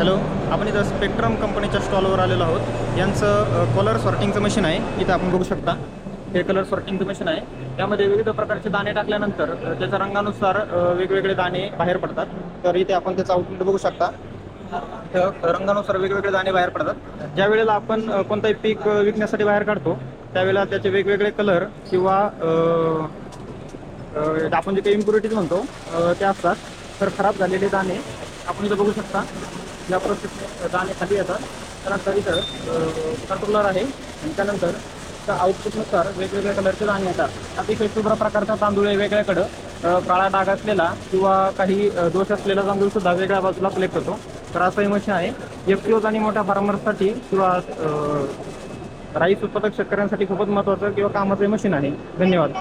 Hello आपण इथं spectrum कंपनीच्या स्टॉलवर आलेलो आहोत. यांचं कलर सॉर्टिंगचं मशीन आहे. इथं आपण बघू शकता. हे कलर सॉर्टिंगचं मशीन आहे. त्यामध्ये विविध प्रकारचे दाणे टाकल्यानंतर त्याच्या रंगानुसार वेगवेगळे दाणे बाहेर पडतात. तर इथे आपण त्याचं आउटपुट बघू शकता. रंगानुसार वेगवेगळे दाणे बाहेर पडतात. ज्या वेळेला आपण कोणताही पीक विकण्यासाठी बाहेर काढतो त्यावेळेला त्याचे वेगवेगळे कलर किंवा आपण जे काही इम्प्युरिटीज म्हणतो ते असतात. तर खराब झालेले दाणे आपण इथं बघू शकता. या प्रोसेसने दाणे खाली येतात. त्यानंतर इथं कंट्रोलर आहे. आणि त्यानंतर त्या आउटपुटनुसार वेगवेगळ्या कलरचे दाणे येतात. अतिशय शुभ्र प्रकारचा तांदूळ आहे वेगळ्याकडं. काळा डाग असलेला किंवा काही दोष असलेला तांदूळ सुद्धा वेगळ्या बाजूला सिलेक्ट होतो. तर असंही मशीन आहे. एफ ओज आणि मोठ्या फार्मर्ससाठी किंवा राईस उत्पादक शेतकऱ्यांसाठी खूपच महत्त्वाचं किंवा कामाचं मशीन आहे. धन्यवाद.